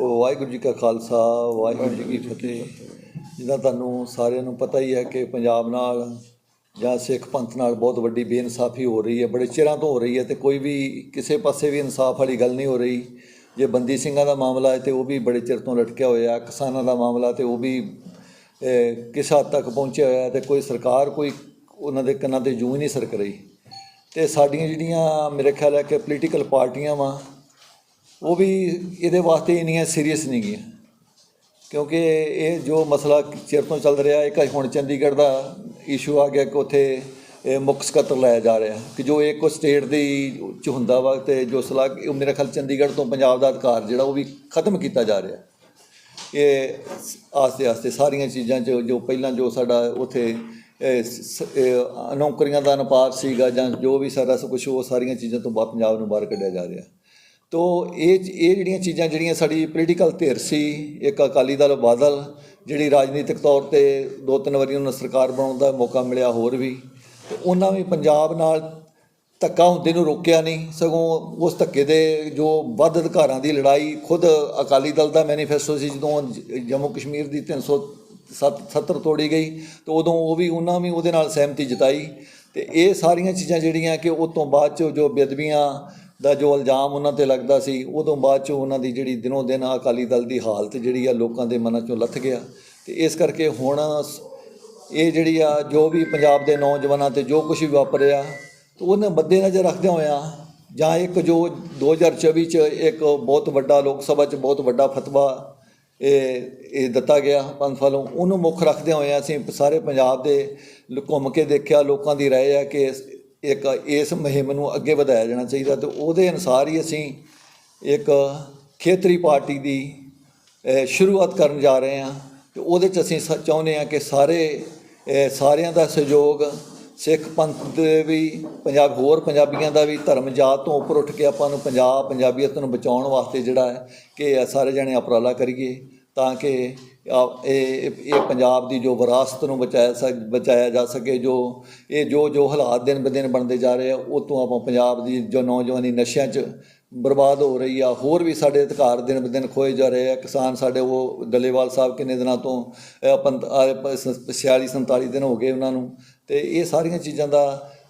ਉਹ ਵਾਹਿਗੁਰੂ ਜੀ ਕਾ ਖਾਲਸਾ, ਵਾਹਿਗੁਰੂ ਜੀ ਕੀ ਫਤਿਹ। ਜਿਹਦਾ ਤੁਹਾਨੂੰ ਸਾਰਿਆਂ ਨੂੰ ਪਤਾ ਹੀ ਹੈ ਕਿ ਪੰਜਾਬ ਨਾਲ ਜਾਂ ਸਿੱਖ ਪੰਥ ਨਾਲ ਬਹੁਤ ਵੱਡੀ ਬੇਇਨਸਾਫੀ ਹੋ ਰਹੀ ਹੈ, ਬੜੇ ਚਿਰਾਂ ਤੋਂ ਹੋ ਰਹੀ ਹੈ ਤੇ ਕੋਈ ਵੀ ਕਿਸੇ ਪਾਸੇ ਵੀ ਇਨਸਾਫ ਵਾਲੀ ਗੱਲ ਨਹੀਂ ਹੋ ਰਹੀ। ਜੇ ਬੰਦੀ ਸਿੰਘਾਂ ਦਾ ਮਾਮਲਾ ਹੈ ਤੇ ਉਹ ਵੀ ਬੜੇ ਚਿਰ ਤੋਂ ਲਟਕਿਆ ਹੋਇਆ ਕਿਸਾਨਾਂ ਦਾ ਮਾਮਲਾ ਤੇ ਉਹ ਵੀ ਕਿਸ ਹੱਦ ਤੱਕ ਪਹੁੰਚਿਆ ਹੋਇਆ ਤੇ ਕੋਈ ਸਰਕਾਰ ਕੋਈ ਉਹਨਾਂ ਦੇ ਕੰਨਾਂ ਤੇ ਜੂੰ ਹੀ ਨਹੀਂ ਸਰਕ ਰਹੀ। ਤੇ ਸਾਡੀਆਂ ਜਿਹੜੀਆਂ ਮੇਰੇ ਖਿਆਲ ਹੈ ਕਿ ਪੋਲੀਟੀਕਲ ਪਾਰਟੀਆਂ ਵਾ ਉਹ ਵੀ ਇਹਦੇ ਵਾਸਤੇ ਇੰਨੀਆਂ ਸੀਰੀਅਸ ਨਹੀਂ ਗਈਆਂ। ਕਿਉਂਕਿ ਇਹ ਜੋ ਮਸਲਾ ਚਿਰ ਤੋਂ ਚੱਲ ਰਿਹਾ, ਇੱਕ ਹੁਣ ਚੰਡੀਗੜ੍ਹ ਦਾ ਇਸ਼ੂ ਆ ਗਿਆ ਕਿ ਉੱਥੇ ਇਹ ਮੁੱਖ ਸਕੱਤਰ ਲਾਇਆ ਜਾ ਰਿਹਾ। ਕਿ ਜੋ ਇੱਕ ਸਟੇਟ ਦੀ ਚ ਹੁੰਦਾ ਵਾ ਤੇ ਜੋ ਸਲਾਹ, ਉਹ ਮੇਰੇ ਖਿਆਲ ਚੰਡੀਗੜ੍ਹ ਤੋਂ ਪੰਜਾਬ ਦਾ ਅਧਿਕਾਰ ਜਿਹੜਾ, ਉਹ ਵੀ ਖਤਮ ਕੀਤਾ ਜਾ ਰਿਹਾ। ਇਹ ਆਸਤੇ ਆਸਤੇ ਸਾਰੀਆਂ ਚੀਜ਼ਾਂ 'ਚ ਜੋ ਪਹਿਲਾਂ ਜੋ ਸਾਡਾ ਉਥੇ ਨੌਕਰੀਆਂ ਦਾ ਅਨੁਪਾਤ ਸੀਗਾ ਜਾਂ ਜੋ ਵੀ ਸਾਰਾ ਸਭ ਕੁਝ ਉਹ ਸਾਰੀਆਂ ਚੀਜ਼ਾਂ ਤੋਂ ਬਾਅਦ ਪੰਜਾਬ ਨੂੰ ਬਾਹਰ ਕੱਢਿਆ ਜਾ ਰਿਹਾ। ਤੋ ਇਹ ਇਹ ਜਿਹੜੀਆਂ ਚੀਜ਼ਾਂ ਜਿਹੜੀਆਂ ਸਾਡੀ ਪੋਲੀਟੀਕਲ ਧਿਰ ਸੀ, ਇੱਕ ਅਕਾਲੀ ਦਲ, ਬਾਦਲ, ਜਿਹੜੀ ਰਾਜਨੀਤਿਕ ਤੌਰ ਤੇ ਦੋ ਤਿੰਨ ਵਾਰੀ ਉਹਨਾਂ ਨੂੰ ਸਰਕਾਰ ਬਣਾਉਣ ਦਾ ਮੌਕਾ ਮਿਲਿਆ ਹੋਰ ਵੀ, ਤੇ ਉਹਨਾਂ ਵੀ ਪੰਜਾਬ ਨਾਲ ਧੱਕਾ ਹੁੰਦੇ ਨੂੰ ਰੋਕਿਆ ਨਹੀਂ, ਸਗੋਂ ਉਸ ਧੱਕੇ ਦੇ ਜੋ ਵੱਧ ਅਧਿਕਾਰਾਂ ਦੀ ਲੜਾਈ ਖੁਦ ਅਕਾਲੀ ਦਲ ਦਾ ਮੈਨੀਫੈਸਟੋ ਸੀ, ਜਦੋਂ ਜੰਮੂ ਕਸ਼ਮੀਰ ਦੀ 370 ਤੋੜੀ ਗਈ, ਤੇ ਉਦੋਂ ਉਹ ਵੀ ਉਹਨਾਂ ਵੀ ਉਹਦੇ ਨਾਲ ਸਹਿਮਤੀ ਜਤਾਈ, ਤੇ ਇਹ ਸਾਰੀਆਂ ਚੀਜ਼ਾਂ ਜਿਹੜੀਆਂ ਕਿ ਉਹ ਤੋਂ ਬਾਅਦ ਚ ਜੋ ਬੇਅਦਬੀਆਂ ਦਾ ਜੋ ਇਲਜ਼ਾਮ ਉਹਨਾਂ ਤੇ ਲੱਗਦਾ ਸੀ, ਉਦੋਂ ਬਾਅਦ 'ਚੋਂ ਉਹਨਾਂ ਦੀ ਜਿਹੜੀ ਦਿਨੋਂ ਦਿਨ ਅਕਾਲੀ ਦਲ ਦੀ ਹਾਲਤ ਜਿਹੜੀ ਆ ਲੋਕਾਂ ਦੇ ਮਨਾਂ ਚੋਂ ਲੱਥ ਗਿਆ। ਤੇ ਇਸ ਕਰਕੇ ਹੁਣ ਸ- ਇਹ ਜਿਹੜੀ ਆ ਜੋ ਵੀ ਪੰਜਾਬ ਦੇ ਨੌਜਵਾਨਾਂ ਤੇ ਜੋ ਕੁਝ ਵੀ ਵਾਪਰਿਆ ਤੇ ਉਹਨੇ ਮੱਦੇ ਨਜ਼ਰ ਰੱਖਦਿਆਂ ਹੋਇਆਂ ਜਾਂ ਇੱਕ ਜੋ 2024 ਚ ਇੱਕ ਬਹੁਤ ਵੱਡਾ ਲੋਕ ਸਭਾ ਚ ਬਹੁਤ ਵੱਡਾ ਫਤਵਾ ਇਹ ਇਹ ਦਿੱਤਾ ਗਿਆ ਪੰਥ ਵੱਲੋਂ, ਉਹਨੂੰ ਮੁੱਖ ਰੱਖਦਿਆਂ ਹੋਇਆਂ ਅਸੀਂ ਸਾਰੇ ਪੰਜਾਬ ਦੇ ਲ- ਘੁੰਮ ਕੇ ਦੇਖਿਆ, ਲੋਕਾਂ ਦੀ ਰਾਏ ਹੈ ਕਿ ਇੱਕ ਇਸ ਮੁਹਿੰਮ ਨੂੰ ਅੱਗੇ ਵਧਾਇਆ ਜਾਣਾ ਚਾਹੀਦਾ ਤੇ ਉਹਦੇ ਅਨੁਸਾਰ ਹੀ ਅਸੀਂ ਇੱਕ ਖੇਤਰੀ ਪਾਰਟੀ ਦੀ ਸ਼ੁਰੂਆਤ ਕਰਨ ਜਾ ਰਹੇ ਹਾਂ ਤੇ ਉਹਦੇ ਚ ਅਸੀਂ ਸ- ਚਾਹੁੰਦੇ ਹਾਂ ਕਿ ਸਾਰੇ ਸਾਰਿਆਂ ਦਾ ਸਹਿਯੋਗ ਸਿੱਖ ਪੰਥ ਦੇ ਵੀ, ਪੰਜਾਬ ਹੋਰ ਪੰਜਾਬੀਆਂ ਦਾ ਵੀ, ਧਰਮ ਜਾਤ ਤੋਂ ਉੱਪਰ ਉੱਠ ਕੇ ਆਪਾਂ ਨੂੰ ਪੰਜਾਬ, ਪੰਜਾਬੀਅਤ ਨੂੰ ਬਚਾਉਣ ਵਾਸਤੇ ਜਿਹੜਾ ਹੈ ਕਿ ਸਾਰੇ ਜਣੇ ਉਪਰਾਲਾ ਕਰੀਏ ਤਾਂ ਕਿ ਇਹ ਇਹ ਪੰਜਾਬ ਦੀ ਜੋ ਵਿਰਾਸਤ ਨੂੰ ਬਚਾਇਆ ਸਕ, ਬਚਾਇਆ ਜਾ ਸਕੇ, ਜੋ ਇਹ ਜੋ ਜੋ ਹਾਲਾਤ ਦਿਨ ਬ ਦਿਨ ਬਣਦੇ ਜਾ ਰਹੇ ਆ, ਉਹ ਤੋਂ ਆਪਾਂ ਪੰਜਾਬ ਦੀ ਜੋ ਨੌਜਵਾਨੀ ਨਸ਼ਿਆਂ 'ਚ ਬਰਬਾਦ ਹੋ ਰਹੀ ਆ, ਹੋਰ ਵੀ ਸਾਡੇ ਅਧਿਕਾਰ ਦਿਨ ਬ ਦਿਨ ਖੋਏ ਜਾ ਰਹੇ ਆ, ਕਿਸਾਨ ਸਾਡੇ ਉਹ ਡੱਲੇਵਾਲ ਸਾਹਿਬ ਕਿੰਨੇ ਦਿਨਾਂ ਤੋਂ 46 47 ਦਿਨ ਹੋ ਗਏ ਉਹਨਾਂ ਨੂੰ, ਤੇ ਇਹ ਸਾਰੀਆਂ ਚੀਜ਼ਾਂ ਦਾ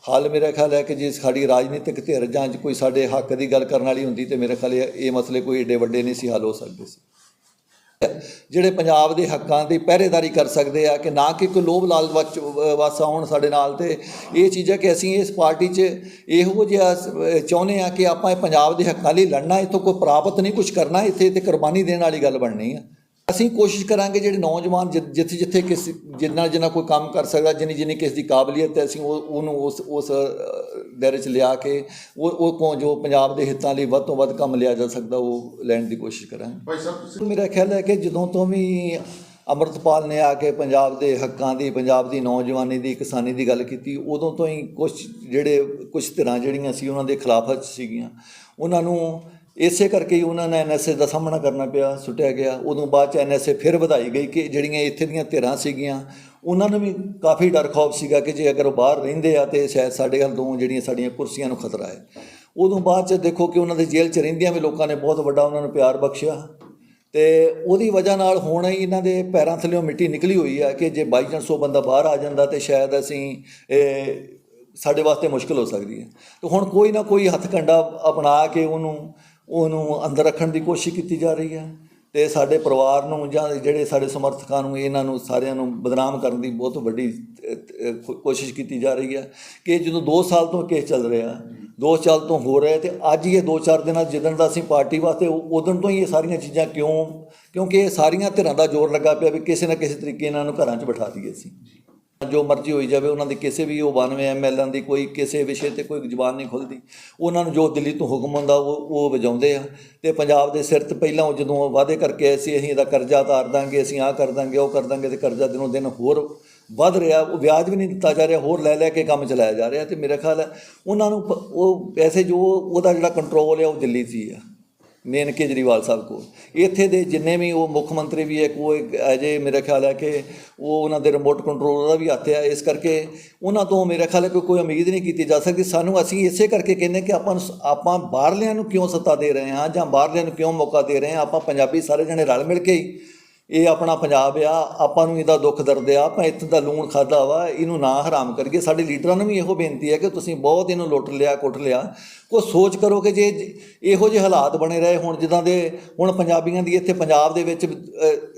ਹੱਲ ਮੇਰਾ ਖਿਆਲ ਹੈ ਕਿ ਜੇ ਸਾਡੀ ਰਾਜਨੀਤਿਕ ਧਿਰ ਜਾਂ ਕੋਈ ਸਾਡੇ ਹੱਕ ਦੀ ਗੱਲ ਕਰਨ ਵਾਲੀ ਹੁੰਦੀ ਤੇ ਮੇਰਾ ਖਿਆਲ ਇਹ ਇਹ ਮਸਲੇ ਕੋਈ ਏਡੇ ਵੱਡੇ ਨਹੀਂ ਸੀ ਹੱਲ ਹੋ ਸਕਦੇ ਸੀ। ਜਿਹੜੇ ਪੰਜਾਬ ਦੇ ਹੱਕਾਂ ਦੀ ਪਹਿਰੇਦਾਰੀ ਕਰ ਸਕਦੇ ਆ ਕਿ ਨਾ ਕਿ ਕੋਈ ਲੋਭ ਲਾਲਚ ਵਸ ਆਉਣ ਸਾਡੇ ਨਾਲ ਤੇ ਇਹ ਚੀਜ਼ਾਂ ਕਿ ਅਸੀਂ ਇਸ ਪਾਰਟੀ 'ਚ ਇਹੋ ਜਿਹਾ ਚਾਹੁੰਦੇ ਆ ਕਿ ਆਪਾਂ ਇਹ ਪੰਜਾਬ ਦੇ ਹੱਕਾਂ ਲਈ ਲੜਨਾ, ਇੱਥੋਂ ਕੋਈ ਪ੍ਰਾਪਤ ਨਹੀਂ ਕੁਝ ਕਰਨਾ, ਇੱਥੇ ਤੇ ਕੁਰਬਾਨੀ ਦੇਣ ਵਾਲੀ ਗੱਲ ਬਣਨੀ ਆ। ਅਸੀਂ ਕੋਸ਼ਿਸ਼ ਕਰਾਂਗੇ ਜਿਹੜੇ ਨੌਜਵਾਨ ਜਿ- ਜਿੱਥੇ ਜਿੱਥੇ ਕਿਸ, ਜਿੰਨਾ ਜਿੰਨਾ ਕੋਈ ਕੰਮ ਕਰ ਸਕਦਾ, ਜਿੰਨੀ ਜਿੰਨੀ ਕਿਸ ਦੀ ਕਾਬਲੀਅਤ ਹੈ, ਅਸੀਂ ਉਹ, ਉਹਨੂੰ ਉਸ ਉਸ ਦਾਇਰੇ 'ਚ ਲਿਆ ਕੇ ਉਹ ਉਹ ਕੋਲ ਜੋ ਪੰਜਾਬ ਦੇ ਹਿੱਤਾਂ ਲਈ ਵੱਧ ਤੋਂ ਵੱਧ ਕੰਮ ਲਿਆ ਜਾ ਸਕਦਾ ਉਹ ਲੈਣ ਦੀ ਕੋਸ਼ਿਸ਼ ਕਰਾਂਗੇ। ਭਾਈ ਸਾਹਿਬ ਤੁਸੀਂ ਮੇਰਾ ਖਿਆਲ ਹੈ ਕਿ ਜਦੋਂ ਤੋਂ ਵੀ ਅੰਮ੍ਰਿਤਪਾਲ ਨੇ ਆ ਕੇ ਪੰਜਾਬ ਦੇ ਹੱਕਾਂ ਦੀ ਪੰਜਾਬ ਦੀ ਨੌਜਵਾਨੀ ਦੀ ਕਿਸਾਨੀ ਦੀ ਗੱਲ ਕੀਤੀ ਉਦੋਂ ਤੋਂ ਹੀ ਕੁਝ ਜਿਹੜੇ ਕੁਝ ਧਿਰਾਂ ਜਿਹੜੀਆਂ ਸੀ ਉਹਨਾਂ ਦੇ ਖਿਲਾਫਤ ਸੀਗੀਆਂ। ਉਹਨਾਂ ਨੂੰ ਇਸੇ ਕਰਕੇ ਹੀ ਉਹਨਾਂ ਨੇ ਐਨਐਸਏ ਦਾ ਸਾਹਮਣਾ ਕਰਨਾ ਪਿਆ ਸੁੱਟਿਆ ਗਿਆ। ਉਦੋਂ ਬਾਅਦ ਚ ਐਨਐਸਏ ਫਿਰ ਵਧਾਈ ਗਈ ਕਿ ਜਿਹੜੀਆਂ ਇੱਥੇ ਦੀਆਂ ਧਿਰਾਂ ਸੀਗੀਆਂ ਉਹਨਾਂ ਨੂੰ ਵੀ ਕਾਫੀ ਡਰ ਖੌਫ ਸੀਗਾ ਕਿ ਜੇ ਅਗਰ ਉਹ ਬਾਹਰ ਰਹਿੰਦੇ ਆ ਤੇ ਸ਼ਾਇਦ ਸਾਡੇ ਵੱਲ ਤੋਂ ਜਿਹੜੀਆਂ ਸਾਡੀਆਂ ਕੁਰਸੀਆਂ ਨੂੰ ਖਤਰਾ ਹੈ। ਉਦੋਂ ਬਾਅਦ ਚ ਦੇਖੋ ਕਿ ਉਹਨਾਂ ਦੇ ਜੇਲ੍ਹ ਚ ਰਹਿੰਦਿਆਂ ਵੀ ਲੋਕਾਂ ਨੇ ਬਹੁਤ ਵੱਡਾ ਉਹਨਾਂ ਨੂੰ ਪਿਆਰ ਬਖਸ਼ਿਆ। ਤੇ ਉਹਦੀ ਵਜ੍ਹਾ ਨਾਲ ਹੁਣ ਹੀ ਇਹਨਾਂ ਦੇ ਪੈਰਾਂ ਥੱਲੇੋਂ ਮਿੱਟੀ ਨਿਕਲੀ ਹੋਈ ਆ ਕਿ ਜੇ ਬਾਈ ਚਾਂਸ ਉਹ ਬੰਦਾ ਬਾਹਰ ਆ ਜਾਂਦਾ ਤੇ ਸ਼ਾਇਦ ਅਸੀਂ, ਇਹ, ਸਾਡੇ ਵਾਸਤੇ ਮੁਸ਼ਕਲ ਹੋ ਸਕਦੀ ਹੈ। ਤੇ ਹੁਣ ਕੋਈ ਨਾ ਕੋਈ ਹੱਥ ਕੰਡਾ ਅਪਣਾ ਕੇ ਉਹਨੂੰ ਉਹਨੂੰ ਅੰਦਰ ਰੱਖਣ ਦੀ ਕੋਸ਼ਿਸ਼ ਕੀਤੀ ਜਾ ਰਹੀ ਹੈ। ਤੇ ਸਾਡੇ ਪਰਿਵਾਰ ਨੂੰ ਜਾਂ ਜਿਹੜੇ ਸਾਡੇ ਸਮਰਥਕਾਂ ਨੂੰ, ਇਹਨਾਂ ਨੂੰ ਸਾਰਿਆਂ ਨੂੰ ਬਦਨਾਮ ਕਰਨ ਦੀ ਬਹੁਤ ਵੱਡੀ ਕੋਸ਼ਿਸ਼ ਕੀਤੀ ਜਾ ਰਹੀ ਹੈ ਕਿ ਜਦੋਂ 2 ਸਾਲ ਤੋਂ ਕੇਸ ਚੱਲ ਰਿਹਾ, ਦੋ ਸਾਲ ਤੋਂ ਹੋ ਰਿਹਾ ਤੇ ਅੱਜ ਹੀ ਇਹ 2-4 ਦਿਨਾਂ ਜਿੱਦਣ ਦਾ ਅਸੀਂ ਪਾਰਟੀ ਵਾਸਤੇ ਉਦੋਂ ਤੋਂ ਹੀ ਇਹ ਸਾਰੀਆਂ ਚੀਜ਼ਾਂ ਕਿਉਂ, ਕਿਉਂਕਿ ਇਹ ਸਾਰੀਆਂ ਧਿਰਾਂ ਦਾ ਜ਼ੋਰ ਲੱਗਾ ਪਿਆ ਵੀ ਕਿਸੇ ਨਾ ਕਿਸੇ ਤਰੀਕੇ ਇਹਨਾਂ ਨੂੰ ਘਰਾਂ 'ਚ ਬਿਠਾ ਦਈਏ ਅਸੀਂ। ਜੋ ਮਰਜ਼ੀ ਹੋਈ ਜਾਵੇ, ਉਹਨਾਂ ਦੀ ਕਿਸੇ ਵੀ ਉਹ 92 ਐਮਐਲਆਂ ਦੀ ਕੋਈ ਕਿਸੇ ਵਿਸ਼ੇ ਤੇ ਕੋਈ ਜ਼ੁਬਾਨ ਨਹੀਂ ਖੁੱਲਦੀ। ਉਹਨਾਂ ਨੂੰ ਜੋ ਦਿੱਲੀ ਤੋਂ ਹੁਕਮ ਹੁੰਦਾ ਉਹ ਉਹ ਵਜਾਉਂਦੇ ਆ। ਤੇ ਪੰਜਾਬ ਦੇ ਸਿਰ ਤੇ ਪਹਿਲਾਂ ਉਹ ਜਦੋਂ ਵਾਅਦੇ ਕਰਕੇ ਆਏ ਸੀ, ਅਸੀਂ ਇਹਦਾ ਕਰਜ਼ਾ ਉਤਾਰ ਦਾਂਗੇ, ਅਸੀਂ ਆਹ ਕਰ ਦਾਂਗੇ, ਉਹ ਕਰ ਦਾਂਗੇ, ਤੇ ਕਰਜ਼ਾ ਦਿਨੋਂ ਦਿਨ ਹੋਰ ਵੱਧ ਰਿਹਾ, ਉਹ ਵਿਆਜ ਵੀ ਨਹੀਂ ਦਿੱਤਾ ਜਾ ਰਿਹਾ, ਹੋਰ ਲੈ ਲੈ ਕੇ ਕੰਮ ਚਲਾਇਆ ਜਾ ਰਿਹਾ। ਤੇ ਮੇਰਾ ਖਿਆਲ ਹੈ, ਉਹਨਾਂ ਨੂੰ ਪ- ਉਹ ਪੈਸੇ ਜੋ ਉਹਦਾ ਜਿਹੜਾ ਕੰਟਰੋਲ ਹੈ ਉਹ ਦਿੱਲੀ 'ਚ ਹੀ ਆ। ਮੇਨ ਕੇਜਰੀਵਾਲ ਸਾਹਿਬ ਕੋਲ। ਇੱਥੇ ਦੇ ਜਿੰਨੇ ਵੀ ਉਹ ਮੁੱਖ ਮੰਤਰੀ ਵੀ ਹੈ ਕੋਈ ਅਜੇ ਮੇਰਾ ਖਿਆਲ ਹੈ ਕਿ ਉਹ ਉਹਨਾਂ ਦੇ ਰਿਮੋਟ ਕੰਟਰੋਲ ਦਾ ਵੀ ਹੱਥ ਹੈ। ਇਸ ਕਰਕੇ ਉਹਨਾਂ ਤੋਂ ਮੇਰਾ ਖਿਆਲ ਹੈ ਕਿ ਕੋਈ ਉਮੀਦ ਨਹੀਂ ਕੀਤੀ ਜਾ ਸਕਦੀ। ਸਾਨੂੰ ਅਸੀਂ ਇਸੇ ਕਰਕੇ ਕਹਿੰਦੇ ਕਿ ਆਪਾਂ ਸ- ਆਪਾਂ ਬਾਹਰਲਿਆਂ ਨੂੰ ਕਿਉਂ ਸੱਤਾ ਦੇ ਰਹੇ ਹਾਂ ਜਾਂ ਬਾਹਰਲਿਆਂ ਨੂੰ ਕਿਉਂ ਮੌਕਾ ਦੇ ਰਹੇ ਹਾਂ? ਆਪਾਂ ਪੰਜਾਬੀ ਸਾਰੇ ਜਣੇ ਰਲ ਮਿਲ ਕੇ ਹੀ ਇਹ ਆਪਣਾ ਪੰਜਾਬ ਆ, ਆਪਾਂ ਨੂੰ ਇਹਦਾ ਦੁੱਖ ਦਰਦ ਆ ਆਪਾਂ ਇੱਥੇ ਦਾ ਲੂਣ ਖਾਦਾ ਵਾ, ਇਹਨੂੰ ਨਾ ਹਰਾਮ ਕਰੀਏ। ਸਾਡੇ ਲੀਡਰਾਂ ਨੂੰ ਵੀ ਇਹੋ ਬੇਨਤੀ ਹੈ ਕਿ ਤੁਸੀਂ ਬਹੁਤ ਇਹਨੂੰ ਲੁੱਟ ਲਿਆ, ਕੁੱਟ ਲਿਆ। ਕੋ ਸੋਚ ਕਰੋ ਕਿ ਜੇ ਇਹੋ ਜਿਹੇ ਹਾਲਾਤ ਬਣੇ ਰਹੇ ਹੁਣ, ਜਿੱਦਾਂ ਦੇ ਹੁਣ ਪੰਜਾਬੀਆਂ ਦੀ ਇੱਥੇ ਪੰਜਾਬ ਦੇ ਵਿੱਚ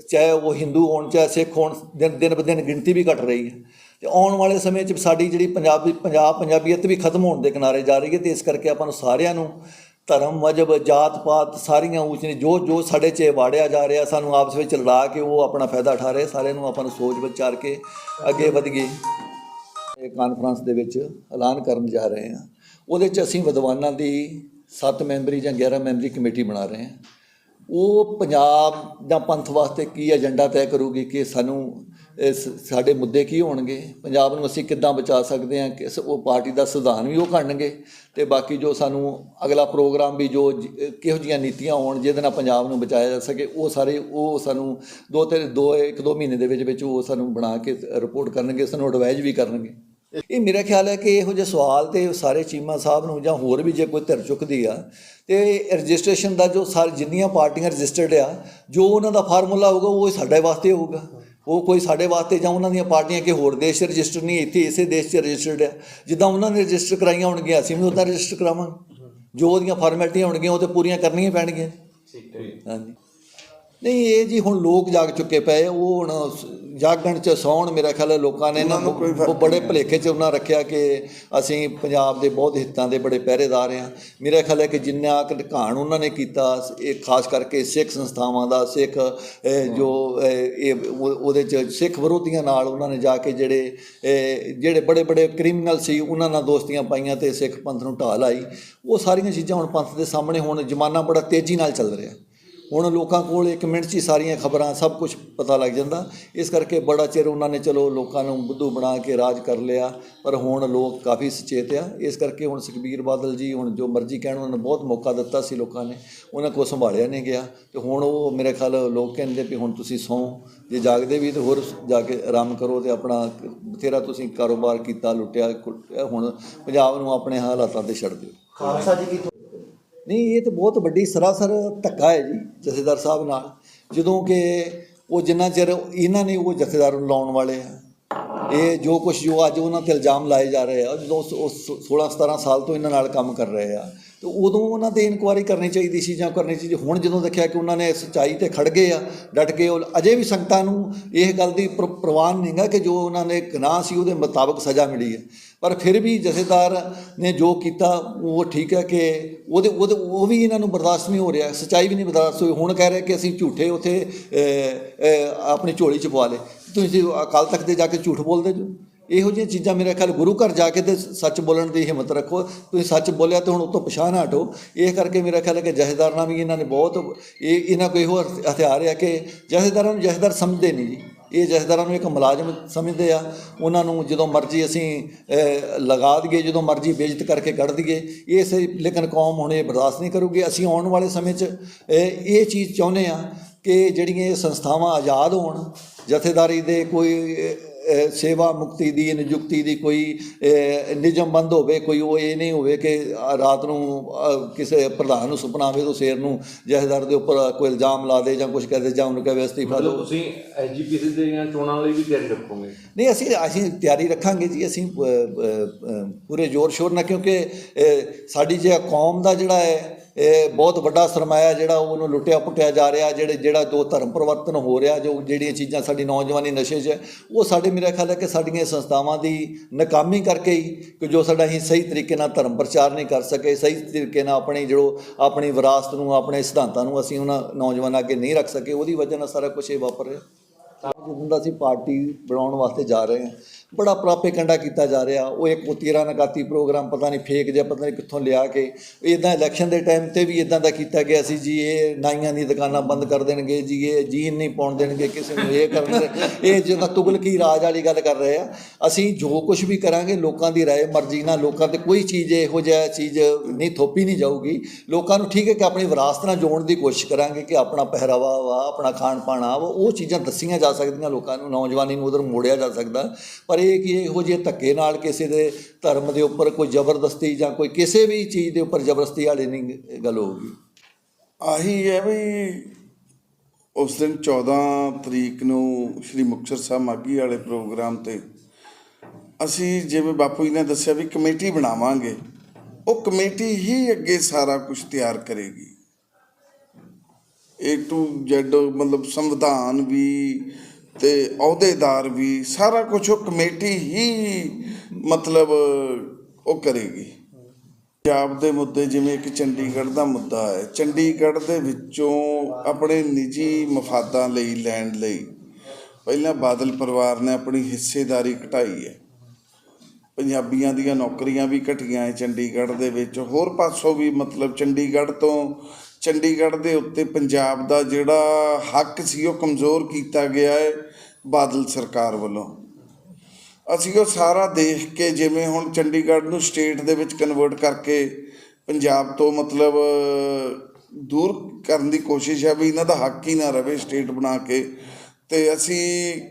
ਚਾਹੇ ਉਹ ਹਿੰਦੂ ਹੋਣ, ਚਾਹੇ ਸਿੱਖ ਹੋਣ, ਦਿਨ ਦਿਨ ਬ ਦਿਨ ਗਿਣਤੀ ਵੀ ਘਟ ਰਹੀ ਹੈ। ਤੇ ਆਉਣ ਵਾਲੇ ਸਮੇਂ 'ਚ ਸਾਡੀ ਜਿਹੜੀ ਪੰਜਾਬੀ, ਪੰਜਾਬ, ਪੰਜਾਬੀਅਤ ਵੀ ਖਤਮ ਹੋਣ ਦੇ ਕਿਨਾਰੇ ਜਾ ਰਹੀ ਹੈ ਤੇ ਇਸ ਕਰਕੇ ਆਪਾਂ ਨੂੰ ਸਾਰਿਆਂ ਨੂੰ ਧਰਮ ਮਜਬ ਜਾਤ ਪਾਤ ਸਾਰੀਆਂ ਊਚ ਨੇ। ਜੋ ਜੋ ਸਾਡੇ 'ਚ ਵਾੜਿਆ ਜਾ ਰਿਹਾ, ਸਾਨੂੰ ਆਪਸ ਵਿੱਚ ਲੜਾ ਕੇ ਉਹ ਆਪਣਾ ਫਾਇਦਾ ਉਠਾ ਰਹੇ। ਸਾਰਿਆਂ ਨੂੰ ਆਪਾਂ ਨੂੰ ਸੋਚ ਵਿਚਾਰ ਕੇ ਅੱਗੇ ਵਧੀਏ ਇਹ ਕਾਨਫਰੰਸ ਦੇ ਵਿੱਚ ਐਲਾਨ ਕਰਨ ਜਾ ਰਹੇ ਹਾਂ। ਉਹਦੇ 'ਚ ਅਸੀਂ ਵਿਦਵਾਨਾਂ ਦੀ 7 ਮੈਂਬਰੀ ਜਾਂ 11 ਮੈਂਬਰੀ ਕਮੇਟੀ ਬਣਾ ਰਹੇ ਹਾਂ। ਉਹ ਪੰਜਾਬ ਜਾਂ ਪੰਥ ਵਾਸਤੇ ਕੀ ਏਜੰਡਾ ਤੈਅ ਕਰੂਗੀ ਕਿ ਸਾਨੂੰ ਇਸ ਸਾਡੇ ਮੁੱਦੇ ਕੀ ਹੋਣਗੇ? ਪੰਜਾਬ ਨੂੰ ਅਸੀਂ ਕਿੱਦਾਂ ਬਚਾ ਸਕਦੇ ਹਾਂ? ਕਿਸ ਉਹ ਪਾਰਟੀ ਦਾ ਸੰਵਿਧਾਨ ਵੀ ਉਹ ਕਰਨਗੇ ਤੇ ਬਾਕੀ ਜੋ ਸਾਨੂੰ ਅਗਲਾ ਪ੍ਰੋਗਰਾਮ ਵੀ ਜੋ ਕਿਹੋ ਜੀਆਂ ਨੀਤੀਆਂ ਹੋਣ ਜਿਹਦੇ ਨਾਲ ਪੰਜਾਬ ਨੂੰ ਬਚਾਇਆ ਜਾ ਸਕੇ, ਉਹ ਸਾਰੇ ਉਹ ਸਾਨੂੰ ਦੋ ਤੇ ਦੋ, ਇੱਕ ਦੋ ਮਹੀਨੇ ਦੇ ਵਿੱਚ ਵਿੱਚ ਉਹ ਸਾਨੂੰ ਬਣਾ ਕੇ ਰਿਪੋਰਟ ਕਰਨਗੇ, ਸਾਨੂੰ ਐਡਵਾਈਜ਼ ਵੀ ਕਰਨਗੇ। ਇਹ ਮੇਰਾ ਖਿਆਲ ਹੈ ਕਿ ਇਹੋ ਜਿਹੇ ਸਵਾਲ ਤੇ ਸਾਰੇ ਚੀਮਾ ਸਾਹਿਬ ਨੂੰ ਜਾਂ ਹੋਰ ਵੀ ਜੇ ਕੋਈ ਧਿਰ ਚੁੱਕਦੀ ਆ ਤੇ ਰਜਿਸਟ੍ਰੇਸ਼ਨ ਦਾ ਜੋ ਸਾਰ ਜਿੰਨੀਆਂ ਪਾਰਟੀਆਂ ਰਜਿਸਟਰਡ ਆ ਜੋ ਉਹਨਾਂ ਦਾ ਫਾਰਮੂਲਾ ਹੋਊਗਾ ਉਹ ਸਾਡੇ ਵਾਸਤੇ ਹੋਊਗਾ। ਉਹ ਕੋਈ ਸਾਡੇ ਵਾਸਤੇ ਜਾਂ ਉਹਨਾਂ ਦੀਆਂ ਪਾਰਟੀਆਂ ਕਿ ਹੋਰ ਦੇਸ਼ ਰਜਿਸਟਰ ਨਹੀਂ ਇੱਥੇ ਇਸੇ ਦੇਸ਼ 'ਚ ਰਜਿਸਟਰਡ ਆ। ਜਿੱਦਾਂ ਉਹਨਾਂ ਨੇ ਰਜਿਸਟਰ ਕਰਾਈਆਂ ਹੋਣਗੀਆਂ ਅਸੀਂ ਵੀ ਉੱਦਾਂ ਰਜਿਸਟਰ ਕਰਾਵਾਂਗੇ। ਜੋ ਉਹਦੀਆਂ ਫਾਰਮੈਲਿਟੀਆਂ ਹੋਣਗੀਆਂ ਉਹ ਤੇ ਪੂਰੀਆਂ ਕਰਨੀਆਂ ਪੈਣਗੀਆਂ। ਹਾਂਜੀ। ਨਹੀਂ ਇਹ ਜੀ ਹੁਣ ਲੋਕ ਜਾਗ ਚੁੱਕੇ ਪਏ ਉਹ ਹੁਣ ਜਾਗਣ ਚ ਸੌਣ ਮੇਰਾ ਖਿਆਲ ਹੈ ਲੋਕਾਂ ਨੇ ਨਾ ਬ- ਬੜੇ ਭਲੇਖੇ ਚ ਉਹਨਾਂ ਰੱਖਿਆ ਕਿ ਅਸੀਂ ਪੰਜਾਬ ਦੇ ਬਹੁਤ ਹਿੱਤਾਂ ਦੇ ਬੜੇ ਪਹਿਰੇਦਾਰ ਆ ਮੇਰਾ ਖਿਆਲ ਹੈ ਕਿ ਜਿੰਨਾ ਘਾਣ ਉਹਨਾਂ ਨੇ ਕੀਤਾ ਇਹ ਖਾਸ ਕਰਕੇ ਸਿੱਖ ਸੰਸਥਾਵਾਂ ਦਾ ਸਿੱਖ ਜੋ ਇਹ ਉਹ- ਉਹਦੇ ਚ ਸਿੱਖ ਵਿਰੋਧੀਆਂ ਨਾਲ ਉਹਨਾਂ ਨੇ ਜਾ ਕੇ ਜਿਹੜੇ ਜਿਹੜੇ ਬੜੇ ਬੜੇ ਕ੍ਰਿਮੀਨਲ ਸੀ ਉਹਨਾਂ ਨਾਲ ਦੋਸਤੀਆਂ ਪਾਈਆਂ ਤੇ ਸਿੱਖ ਪੰਥ ਨੂੰ ਢਾਹ ਲਾਈ। ਉਹ ਸਾਰੀਆਂ ਚੀਜ਼ਾਂ ਹੁਣ ਪੰਥ ਦੇ ਸਾਹਮਣੇ ਹੁਣ ਜ਼ਮਾਨਾ ਬੜਾ ਤੇਜ਼ੀ ਨਾਲ ਚੱਲ ਰਿਹਾ। ਹੁਣ ਲੋਕਾਂ ਕੋਲ ਇੱਕ ਮਿੰਟ 'ਚ ਹੀ ਸਾਰੀਆਂ ਖਬਰਾਂ ਸਭ ਕੁਝ ਪਤਾ ਲੱਗ ਜਾਂਦਾ। ਇਸ ਕਰਕੇ ਬੜਾ ਚਿਰ ਉਹਨਾਂ ਨੇ ਚਲੋ ਲੋਕਾਂ ਨੂੰ ਬੁੱਧੂ ਬਣਾ ਕੇ ਰਾਜ ਕਰ ਲਿਆ ਪਰ ਹੁਣ ਲੋਕ ਕਾਫੀ ਸੁਚੇਤ ਆ। ਇਸ ਕਰਕੇ ਹੁਣ ਸੁਖਬੀਰ ਬਾਦਲ ਜੀ ਹੁਣ ਜੋ ਮਰਜ਼ੀ ਕਹਿਣ ਉਹਨਾਂ ਨੂੰ ਬਹੁਤ ਮੌਕਾ ਦਿੱਤਾ ਸੀ ਲੋਕਾਂ ਨੇ। ਉਹਨਾਂ ਕੋਲ ਸੰਭਾਲਿਆ ਨਹੀਂ ਗਿਆ। ਤੇ ਹੁਣ ਉਹ ਮੇਰੇ ਖਿਆਲ ਲੋਕ ਕਹਿੰਦੇ ਵੀ ਹੁਣ ਤੁਸੀਂ ਸੌਂ ਜੇ ਜਾਗਦੇ ਵੀ ਤੇ ਹੋਰ ਜਾ ਕੇ ਆਰਾਮ ਕਰੋ ਤੇ ਆਪਣਾ ਬਥੇਰਾ ਤੁਸੀਂ ਕਾਰੋਬਾਰ ਕੀਤਾ ਲੁੱਟਿਆ ਕੁੱਟਿਆ, ਹੁਣ ਪੰਜਾਬ ਨੂੰ ਆਪਣੇ ਹਾਲਾਤਾਂ ਤੇ ਛੱਡ ਦਿਓ। ਖਾਲਸਾ ਜੀ ਕੀ ਨਹੀਂ, ਇਹ ਤਾਂ ਬਹੁਤ ਵੱਡੀ ਸਰਾਸਰ ਧੱਕਾ ਹੈ ਜੀ, ਜਥੇਦਾਰ ਸਾਹਿਬ ਨਾਲ। ਜਦੋਂ ਕਿ ਉਹ ਜਿੰਨਾ ਚਿਰ ਇਹਨਾਂ ਨੇ ਉਹ ਜਥੇਦਾਰ ਨੂੰ ਲਾਉਣ ਵਾਲੇ ਆ, ਇਹ ਜੋ ਕੁਝ ਜੋ ਅੱਜ ਉਹਨਾਂ ਤੇ ਇਲਜ਼ਾਮ ਲਾਏ ਜਾ ਰਹੇ ਆ, ਜਦੋਂ ਉਹ 16 17 ਸਾਲ ਤੋਂ ਇਹਨਾਂ ਨਾਲ ਕੰਮ ਕਰ ਰਹੇ ਆ ਤੇ ਉਦੋਂ ਉਹਨਾਂ ਤੇ ਇਨਕੁਆਇਰੀ ਕਰਨੀ ਚਾਹੀਦੀ ਸੀ ਜਾਂ ਕਰਨੀ ਚਾਹੀਦੀ ਹੁਣ ਜਦੋਂ ਦੇਖਿਆ ਕਿ ਉਹਨਾਂ ਨੇ ਸੱਚਾਈ ਤੇ ਖੜ ਗਏ ਆ, ਡਟ ਕੇ ਉਹ ਅਜੇ ਵੀ ਸੰਗਤਾਂ ਨੂੰ ਇਹ ਗੱਲ ਦੀ ਪ੍ਰ- ਪ੍ਰਵਾਨ ਨਹੀਂਗਾ ਕਿ ਜੋ ਉਹਨਾਂ ਨੇ ਗੁਨਾਹ ਸੀ ਉਹਦੇ ਮੁਤਾਬਕ ਸਜ਼ਾ ਮਿਲੀ ਹੈ। ਪਰ ਫਿਰ ਵੀ ਜਥੇਦਾਰ ਨੇ ਜੋ ਕੀਤਾ, ਉਹ ਠੀਕ ਹੈ ਕਿ ਉਹਦੇ ਉਹਦੇ, ਉਹ ਵੀ ਇਹਨਾਂ ਨੂੰ ਬਰਦਾਸ਼ਤ ਨਹੀਂ ਹੋ ਰਿਹਾ। ਸੱਚਾਈ ਵੀ ਨਹੀਂ ਬਰਦਾਸ਼ਤ ਹੋਈ। ਹੁਣ ਕਹਿ ਰਹੇ ਕਿ ਅਸੀਂ ਝੂਠੇ ਉਥੇ ਆਪਣੀ ਝੋਲੀ ਚ ਪਵਾ ਲਏ। ਤੁਸੀਂ ਅਕਾਲ ਤਖਤ ਦੇ ਜਾ ਕੇ ਝੂਠ ਬੋਲਦੇ ਜੋ? ਇਹੋ ਜਿਹੀਆਂ ਚੀਜ਼ਾਂ ਮੇਰੇ ਖਿਆਲ ਗੁਰੂ ਘਰ ਜਾ ਕੇ ਤੇ ਸੱਚ ਬੋਲਣ ਦੀ ਹਿੰਮਤ ਰੱਖੋ। ਤੁਸੀਂ ਸੱਚ ਬੋਲਿਆ ਤੇ ਹੁਣ ਉਤੋਂ ਪਛਾਣ ਹਟੋ। ਇਹ ਕਰਕੇ ਮੇਰਾ ਖਿਆਲ ਹੈ ਕਿ ਜਥੇਦਾਰ ਵੀ ਇਹਨਾਂ ਨੇ ਬਹੁਤ, ਇਹ ਇਹਨਾਂ ਕੋਲ ਇਹੋ ਹਥਿਆਰ ਹੈ ਕਿ ਜਥੇਦਾਰਾਂ ਨੂੰ ਜਥੇਦਾਰ ਸਮਝਦੇ ਨਹੀਂ ਜੀ। ਇਹ ਜਥੇਦਾਰਾਂ ਨੂੰ ਇੱਕ ਮੁਲਾਜ਼ਮ ਸਮਝਦੇ ਆ। ਉਹਨਾਂ ਨੂੰ ਜਦੋਂ ਮਰਜ਼ੀ ਅਸੀਂ ਲਗਾ ਦਈਏ, ਜਦੋਂ ਮਰਜ਼ੀ ਬੇਇੱਜ਼ਤ ਕਰਕੇ ਕੱਢ ਦਈਏ। ਇਹ ਸੇ, ਲੇਕਿਨ ਕੌਮ ਹੁਣ ਇਹ ਬਰਦਾਸ਼ਤ ਨਹੀਂ ਕਰੂਗੀ। ਅਸੀਂ ਆਉਣ ਵਾਲੇ ਸਮੇਂ 'ਚ ਇਹ ਚੀਜ਼ ਚਾਹੁੰਦੇ ਆ ਕਿ ਜਿਹੜੀਆਂ ਇਹ ਸੰਸਥਾਵਾਂ ਆਜ਼ਾਦ ਹੋਣ, ਜਥੇਦਾਰੀ ਦੇ ਕੋਈ ਸੇਵਾ ਮੁਕਤੀ ਦੀ ਨਿਯੁਕਤੀ ਦੀ ਕੋਈ ਅਹ, ਨਿਯਮ ਬੰਦ ਹੋਵੇ ਕੋਈ ਉਹ ਇਹ ਨਹੀਂ ਹੋਵੇ ਕਿ ਰਾਤ ਨੂੰ ਕਿਸੇ ਪ੍ਰਧਾਨ ਨੂੰ ਸੁਪਨਾ ਆਵੇ ਤਾਂ ਸ਼ੇਰ ਨੂੰ ਜਥੇਦਾਰ ਦੇ ਉੱਪਰ ਕੋਈ ਇਲਜ਼ਾਮ ਲਾ ਦੇ ਜਾਂ ਕੁਝ ਕਹਦੇ ਜਾਂ ਉਹਨੂੰ ਕਹੇ ਅਸਤੀਫਾ ਦਿਓ। ਤੁਸੀਂ ਐਸਜੀਪੀਸੀ ਦੀਆਂ ਚੋਣਾਂ ਲਈ ਵੀ ਤਿਆਰੀ ਰੱਖੋਗੇ? ਨਹੀਂ ਅਸੀਂ ਅਸੀਂ ਤਿਆਰੀ ਰੱਖਾਂਗੇ ਜੀ ਅਸੀਂ ਪੂਰੇ ਜ਼ੋਰ ਸ਼ੋਰ ਨਾਲ ਕਿਉਂਕਿ ਸਾਡੀ ਜੇ ਕੌਮ ਦਾ ਜਿਹੜਾ ਹੈ ਇਹ ਬਹੁਤ ਵੱਡਾ ਸਰਮਾਇਆ ਜਿਹੜਾ ਉਹਨੂੰ ਲੁੱਟਿਆ ਪੁੱਟਿਆ ਜਾ ਰਿਹਾ, ਜਿਹੜੇ, ਜਿਹੜਾ ਜੋ ਧਰਮ ਪਰਿਵਰਤਨ ਹੋ ਰਿਹਾ, ਜੋ ਜਿਹੜੀਆਂ ਚੀਜ਼ਾਂ ਸਾਡੀ ਨੌਜਵਾਨੀ ਨਸ਼ੇ 'ਚ, ਉਹ ਸਾਡੇ ਮੇਰਾ ਖਿਆਲ ਹੈ ਕਿ ਸਾਡੀਆਂ ਸੰਸਥਾਵਾਂ ਦੀ ਨਾਕਾਮੀ ਕਰਕੇ ਹੀ ਕਿ ਜੋ ਸਾਡਾ ਅਸੀਂ ਸਹੀ ਤਰੀਕੇ ਨਾਲ ਧਰਮ ਪ੍ਰਚਾਰ ਨਹੀਂ ਕਰ ਸਕੇ, ਸਹੀ ਤਰੀਕੇ ਨਾਲ ਆਪਣੀ ਜਿਹੜੋ ਆਪਣੀ ਵਿਰਾਸਤ ਨੂੰ, ਆਪਣੇ ਸਿਧਾਂਤਾਂ ਨੂੰ ਅਸੀਂ ਉਹਨਾਂ ਨੌਜਵਾਨਾਂ ਅੱਗੇ ਨਹੀਂ ਰੱਖ ਸਕੇ, ਉਹਦੀ ਵਜ੍ਹਾ ਨਾਲ ਸਾਰਾ ਕੁਝ ਇਹ ਵਾਪਰ ਰਿਹਾ। ਜਦੋਂ ਦਾ ਅਸੀਂ ਪਾਰਟੀ ਬਣਾਉਣ ਵਾਸਤੇ ਜਾ ਰਹੇ ਹਾਂ ਬੜਾ ਪ੍ਰਾਪੇ ਪ੍ਰਾਪੇਕੰਡਾ ਕੀਤਾ ਜਾ ਰਿਹਾ। ਉਹ ਇੱਕ ਉਹ ਤੇਰਾਂ ਨਕਾਤੀ ਪ੍ਰੋਗਰਾਮ ਪਤਾ ਨਹੀਂ ਫੇਕ ਜਿਹਾ, ਪਤਾ ਨਹੀਂ ਕਿੱਥੋਂ ਲਿਆ ਕੇ। ਇਦਾਂ ਇਲੈਕਸ਼ਨ ਦੇ ਟਾਈਮ ਤੇ ਵੀ ਇਦਾਂ ਦਾ ਕੀਤਾ ਗਿਆ ਸੀ ਜੀ, ਇਹ ਨਾਈਆਂ ਦੀ ਦੁਕਾਨਾਂ ਬੰਦ ਕਰ ਦੇਣਗੇ ਜੀ, ਇਹ ਜੀਨ ਨਹੀਂ ਪਾਉਣ ਦੇਣਗੇ, ਕਿਸੇ ਨੂੰ ਇਹ ਕਰਨਗੇ ਇਹ ਜਿਹੜਾ ਤੁਗਲਕੀ ਰਾਜ ਵਾਲੀ ਗੱਲ ਕਰ ਰਹੇ ਆ। ਅਸੀਂ ਜੋ ਕੁਝ ਵੀ ਕਰਾਂਗੇ, ਲੋਕਾਂ ਦੀ ਰਾਏ ਮਰਜ਼ੀ ਨਾਲ, ਲੋਕਾਂ ਤੇ ਕੋਈ ਚੀਜ਼ ਇਹੋ ਜਿਹਾ ਚੀਜ਼ ਨਹੀਂ, ਥੋਪੀ ਨਹੀਂ ਜਾਊਗੀ। ਲੋਕਾਂ ਨੂੰ ਠੀਕ ਹੈ ਕਿ ਆਪਣੀ ਵਿਰਾਸਤ ਨਾਲ ਜੋੜਨ ਦੀ ਕੋਸ਼ਿਸ਼ ਕਰਾਂਗੇ ਕਿ ਆਪਣਾ ਪਹਿਰਾਵਾ ਵਾ, ਆਪਣਾ ਖਾਣ ਪਾਣ ਆ ਵਾ, ਉਹ ਚੀਜ਼ਾਂ ਦੱਸੀਆਂ ਜਾ ਸਕਦੀਆਂ ਲੋਕਾਂ ਨੂੰ, ਨੌਜਵਾਨੀ ਨੂੰ ਉਧਰ ਮੋੜਿਆ ਜਾ ਸਕਦਾ। ਪਰ ਇਹ ਕਿ ਇਹੋ ਜਿਹੇ ਧੱਕੇ ਨਾਲ ਕਿਸੇ ਦੇ ਧਰਮ ਦੇ ਉੱਪਰ ਕੋਈ ਜ਼ਬਰਦਸਤੀ ਜਾਂ ਕੋਈ ਕਿਸੇ ਵੀ ਚੀਜ਼ ਦੇ ਉੱਪਰ ਜ਼ਬਰਦਸਤੀ ਵਾਲੀ ਨਹੀਂ ਗੱਲ ਹੋਊਗੀ। ਆਹੀ ਹੈ ਵੀ ਉਸ ਦਿਨ 14 ਤਰੀਕ ਨੂੰ ਸ਼੍ਰੀ ਮੁਕਤਸਰ ਸਾਹਿਬ ਮਾਗੀ ਵਾਲੇ ਪ੍ਰੋਗਰਾਮ ਤੇ ਅਸੀਂ ਜਿਵੇਂ ਬਾਪੂ ਜੀ ਨੇ ਦੱਸਿਆ ਵੀ ਕਮੇਟੀ ਬਣਾਵਾਂਗੇ, ਉਹ ਕਮੇਟੀ ਹੀ ਅੱਗੇ ਸਾਰਾ ਕੁਝ ਤਿਆਰ ਕਰੇਗੀ। ਏ ਟੂ ਜ਼ੈਡ ਮਤਲਬ ਸੰਵਿਧਾਨ ਵੀ ਤੇ ਅਹੁਦੇਦਾਰ ਵੀ ਸਾਰਾ ਕੁਝ ਉਹ ਕਮੇਟੀ ਹੀ ਮਤਲਬ ਉਹ ਕਰੇਗੀ। ਪੰਜਾਬ ਦੇ ਮੁੱਦੇ ਜਿਵੇਂ ਇੱਕ ਚੰਡੀਗੜ੍ਹ ਦਾ ਮੁੱਦਾ ਹੈ। ਚੰਡੀਗੜ੍ਹ ਦੇ ਵਿੱਚੋਂ ਆਪਣੇ ਨਿੱਜੀ ਮਫਾਦਾਂ ਲਈ ਲੈਣ ਲਈ ਪਹਿਲਾਂ ਬਾਦਲ ਪਰਿਵਾਰ ਨੇ ਆਪਣੀ ਹਿੱਸੇਦਾਰੀ ਘਟਾਈ ਹੈ। ਪੰਜਾਬੀਆਂ ਦੀਆਂ ਨੌਕਰੀਆਂ ਵੀ ਘਟੀਆਂ ਹੈ ਚੰਡੀਗੜ੍ਹ ਦੇ ਵਿੱਚ। ਹੋਰ ਪਾਸੋਂ ਵੀ ਮਤਲਬ ਚੰਡੀਗੜ੍ਹ ਤੋਂ ਚੰਡੀਗੜ੍ਹ ਦੇ ਉੱਤੇ ਪੰਜਾਬ ਦਾ ਜਿਹੜਾ ਹੱਕ ਸੀ, ਉਹ ਕਮਜ਼ੋਰ ਕੀਤਾ ਗਿਆ ਹੈ ਬਾਦਲ ਸਰਕਾਰ ਵੱਲੋਂ। ਅਸੀਂ ਉਹ ਸਾਰਾ ਦੇਖ ਕੇ ਜਿਵੇਂ ਹੁਣ ਚੰਡੀਗੜ੍ਹ ਨੂੰ ਸਟੇਟ ਦੇ ਵਿੱਚ ਕਨਵਰਟ ਕਰਕੇ ਪੰਜਾਬ ਤੋਂ ਮਤਲਬ ਦੂਰ ਕਰਨ ਦੀ ਕੋਸ਼ਿਸ਼ ਹੈ ਵੀ ਇਹਨਾਂ ਦਾ ਹੱਕ ਹੀ ਨਾ ਰਵੇ ਸਟੇਟ ਬਣਾ ਕੇ, ਤੇ ਅਸੀਂ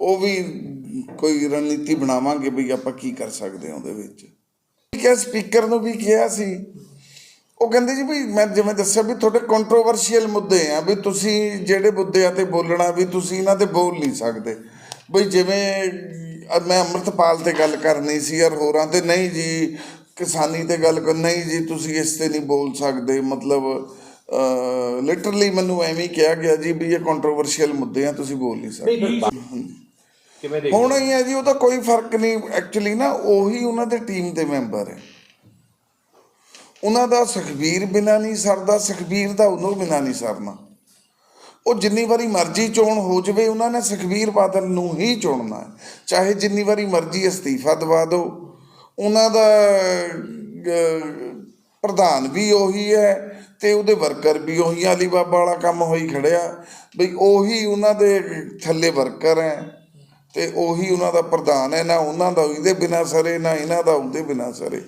ਉਹ ਵੀ ਕੋਈ ਰਣਨੀਤੀ ਬਣਾਵਾਂਗੇ ਵੀ ਆਪਾਂ ਕੀ ਕਰ ਸਕਦੇ ਹਾਂ ਉਹਦੇ ਵਿੱਚ। ਠੀਕ ਹੈ, ਸਪੀਕਰ ਨੂੰ ਵੀ ਕਿਹਾ ਸੀ ਉਹ ਕਹਿੰਦੇ ਜੀ ਵੀ ਮੈਂ ਜਿਵੇਂ ਦੱਸਿਆ ਵੀ ਤੁਹਾਡੇ ਕੰਟਰੋਵਰਸ਼ੀਅਲ ਮੁੱਦੇ ਆ ਵੀ ਤੁਸੀਂ ਜਿਹੜੇ ਮੁੱਦਿਆਂ ਤੇ ਬੋਲਣਾ ਵੀ ਤੁਸੀਂ ਇਹਨਾਂ ਤੇ ਬੋਲ ਨਹੀਂ ਸਕਦੇ। ਬਈ ਜਿਵੇਂ ਮੈਂ ਅੰਮ੍ਰਿਤਪਾਲ ਤੇ ਗੱਲ ਕਰਨੀ ਸੀ ਯਾਰ ਹੋਰਾਂ ਤੇ ਨਹੀਂ ਜੀ ਕਿਸਾਨੀ ਤੇ ਗੱਲ ਕਰ ਨਹੀਂ ਜੀ ਤੁਸੀਂ ਇਸ ਤੇ ਨਹੀਂ ਬੋਲ ਸਕਦੇ। ਮਤਲਬ ਲਿਟਰਲੀ ਮੈਨੂੰ ਐਵੇਂ ਹੀ ਕਿਹਾ ਗਿਆ ਜੀ ਵੀ ਇਹ ਕੰਟਰੋਵਰਸ਼ੀਅਲ ਮੁੱਦੇ ਆ ਤੁਸੀਂ ਬੋਲ ਨਹੀਂ ਸਕਦੇ। ਕਿਵੇਂ ਦੇਖ ਹੁਣ ਹੀ? ਹੈ ਜੀ ਉਹਦਾ ਕੋਈ ਫ਼ਰਕ ਨਹੀਂ। ਐਕਚੁਅਲੀ ਨਾ ਉਹੀ ਉਹਨਾਂ ਦੇ ਟੀਮ ਦੇ ਮੈਂਬਰ ਹੈ ਉਹਨਾਂ ਦਾ ਸੁਖਬੀਰ ਬਿਨਾ ਨਹੀਂ ਸਰਦਾ, ਸੁਖਬੀਰ ਦਾ ਉਹਨੂੰ ਬਿਨਾ ਨਹੀਂ ਸਰਨਾ। ਉਹ ਜਿੰਨੀ ਵਾਰੀ ਮਰਜ਼ੀ ਚੋਣ ਹੋ ਜਾਵੇ, ਉਹਨਾਂ ਨੇ ਸੁਖਬੀਰ ਬਾਦਲ ਨੂੰ ਹੀ ਚੁਣਨਾ ਚਾਹੇ ਜਿੰਨੀ ਵਾਰੀ ਮਰਜ਼ੀ ਅਸਤੀਫਾ ਦਵਾ ਦਿਓ, ਉਹਨਾਂ ਦਾ ਪ੍ਰਧਾਨ ਵੀ ਉਹੀ ਹੈ ਤੇ ਉਹਦੇ ਵਰਕਰ ਵੀ ਉਹੀ ਆਲੀ ਬਾਬਾ ਵਾਲਾ ਕੰਮ ਹੋਈ ਖੜਿਆ ਬਈ ਉਹੀ ਉਹਨਾਂ ਦੇ ਥੱਲੇ ਵਰਕਰ ਹੈ ਤੇ ਉਹੀ ਉਹਨਾਂ ਦਾ ਪ੍ਰਧਾਨ ਹੈ, ਨਾ ਉਹਨਾਂ ਦਾ ਇਹਦੇ ਬਿਨਾ ਸਰੇ, ਨਾ ਇਹਨਾਂ ਦਾ ਉਹਦੇ ਬਿਨਾ ਸਰੇ।